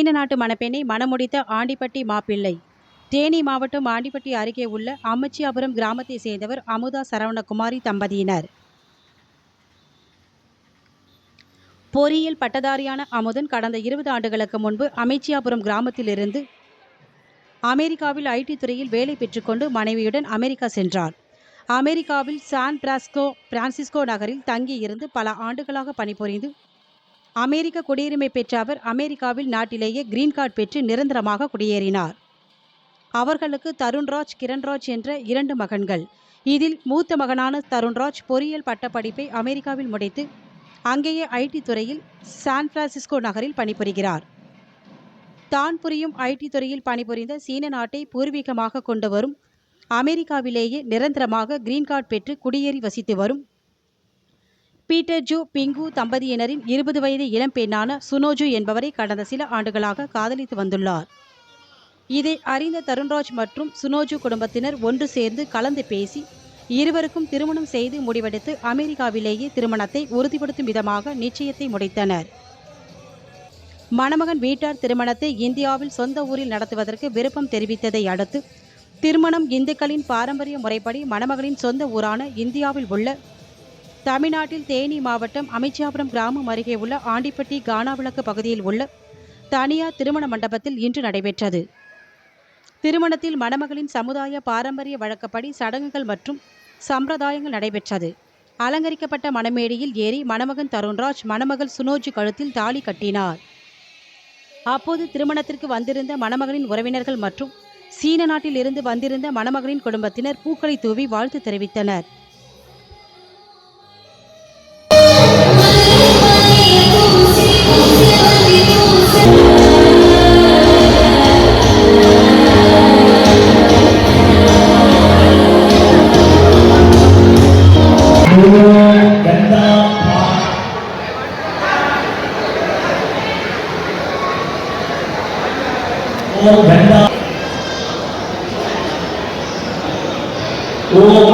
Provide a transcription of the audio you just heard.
நாட்டு மணப்பெண்ணை மணமுடித்த ஆண்டிப்பட்டி மாப்பிள்ளை. தேனி மாவட்டம் ஆண்டிப்பட்டி அருகே உள்ள அம்மச்சியாபுரம் கிராமத்தை சேர்ந்தவர் அமுதா சரவணகுமாரி தம்பதியினர். பொறியியல் பட்டதாரியான அமுதன் கடந்த இருபது ஆண்டுகளுக்கு முன்பு அமைச்சியாபுரம் கிராமத்திலிருந்து அமெரிக்காவில் ஐடி துறையில் வேலை பெற்றுக்கொண்டு மனைவியுடன் அமெரிக்கா சென்றார். அமெரிக்காவில் சான் பிராஸ்கோ பிரான்சிஸ்கோ நகரில் தங்கியிருந்து பல ஆண்டுகளாக பணிபுரிந்து அமெரிக்க குடியுரிமை பெற்ற அவர் அமெரிக்காவில் நாட்டிலேயே கிரீன் கார்டு பெற்று நிரந்தரமாக குடியேறினார். அவர்களுக்கு தருண்ராஜ் கிரண்ராஜ் என்ற இரண்டு மகன்கள். இதில் மூத்த மகனான தருண்ராஜ் பொறியியல் பட்டப்படிப்பை அமெரிக்காவில் முடித்து அங்கேயே ஐடி துறையில் சான் பிரான்சிஸ்கோ நகரில் பணிபுரிகிறார். தான் புரியும் ஐடி துறையில் பணிபுரிந்த சீன நாட்டை பூர்வீகமாக கொண்டு வரும் அமெரிக்காவிலேயே நிரந்தரமாக கிரீன் கார்டு பெற்று குடியேறி வசித்து வரும் பீட்டர் ஜூ பிங்கு தம்பதியினரின் இருபது வயது இளம்பெண்ணான சுனோஜு என்பவரை கடந்த சில ஆண்டுகளாக காதலித்து வந்துள்ளார். இதை அறிந்த தருண்ராஜ் மற்றும் சுனோஜு குடும்பத்தினர் ஒன்று சேர்ந்து கலந்து பேசி இருவருக்கும் திருமணம் செய்து முடிவெடுத்து அமெரிக்காவிலேயே திருமணத்தை உறுதிப்படுத்தும் விதமாக நிச்சயத்தை முடித்தனர். மணமகன் வீட்டார் திருமணத்தை இந்தியாவில் சொந்த ஊரில் நடத்துவதற்கு விருப்பம் தெரிவித்ததை அடுத்து திருமணம் இந்துக்களின் பாரம்பரிய முறைப்படி மணமகளின் சொந்த ஊரான இந்தியாவில் உள்ள தமிழ்நாட்டில் தேனி மாவட்டம் அமைச்சாபுரம் கிராமம் அருகே உள்ள ஆண்டிப்பட்டி கானாவிளக்கு பகுதியில் உள்ள தனியார் திருமண மண்டபத்தில் இன்று நடைபெற்றது. திருமணத்தில் மணமகளின் சமுதாய பாரம்பரிய வழக்கப்படி சடங்குகள் மற்றும் சம்பிரதாயங்கள் நடைபெற்றது. அலங்கரிக்கப்பட்ட மணமேடையில் ஏறி மணமகன் தருண்ராஜ் மணமகள் சுனோஜி கழுத்தில் தாலி கட்டினார். அப்போது திருமணத்திற்கு வந்திருந்த மணமகனின் உறவினர்கள் மற்றும் சீன நாட்டில் இருந்து வந்திருந்த மணமகனின் குடும்பத்தினர் பூக்களை தூவி வாழ்த்து தெரிவித்தனர். ஓம் வேண்டாம் ஓம்